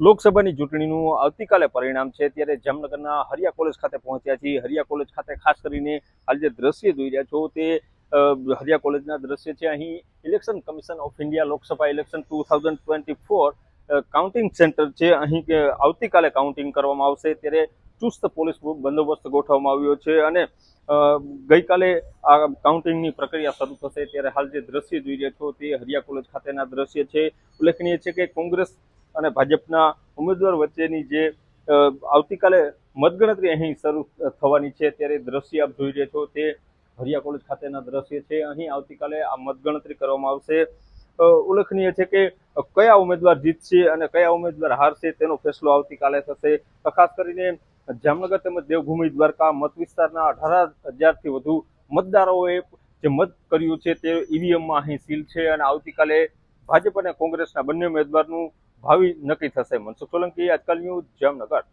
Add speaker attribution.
Speaker 1: લોકસભાની ચૂંટણીનું આવતીકાલે પરિણામ છે. ત્યારે જામનગરના હરિયા કોલેજ ખાતે પહોંચ્યા છીએ. હરિયા કોલેજ ખાતે ખાસ કરીને હાલ જે દ્રશ્ય જોઈ રહ્યા છો તે હરિયા કોલેજના દ્રશ્ય છે. અહીં election commission of India Lok Sabha election two thousand twenty four counting centre છે. અહીં આવતીકાલે કાઉન્ટિંગ કરવામાં આવશે. ત્યારે ચુસ્ત પોલીસ બંદોબસ્ત ગોઠવવામાં આવ્યો છે અને ગઈકાલે આ કાઉન્ટિંગની પ્રક્રિયા શરૂ થશે. ત્યારે હાલ જે દ્રશ્ય જોઈ રહ્યા છો તે હરિયા કોલેજ ખાતેના દ્રશ્ય છે. ઉલ્લેખનીય છે કે કોંગ્રેસ અને ભાજપના ઉમેદવાર વચ્ચેની જે આવતીકાલે મતગણતરી અહીં શરૂ થવાની છે, ત્યારે દ્રશ્ય આપ જોઈ રહ્યા છો, તે હરિયા કોલેજ ખાતેના દ્રશ્ય છે. અહીં આવતીકાલે આ મતગણતરી કરવામાં આવશે. ઉલ્લેખનીય છે કે, કયા ઉમેદવાર જીતશે અને કયા ઉમેદવાર હારશે તેનો ફેસલો આવતીકાલે થશે. ખાસ કરીને જામનગર તેમજ દેવભૂમિ દ્વારકા મત વિસ્તારના અઢાર હજારથી વધુ મતદારોએ જે મત કર્યું છે, તે ઈવીએમમાં અહીં સીલ છે અને આવતીકાલે ભાજપ અને કોંગ્રેસના બંને ઉમેદવારનું ભાવિ નક્કી થશે. મનસુખ સોલંકી આજકાલ ન્યૂઝ જામનગર.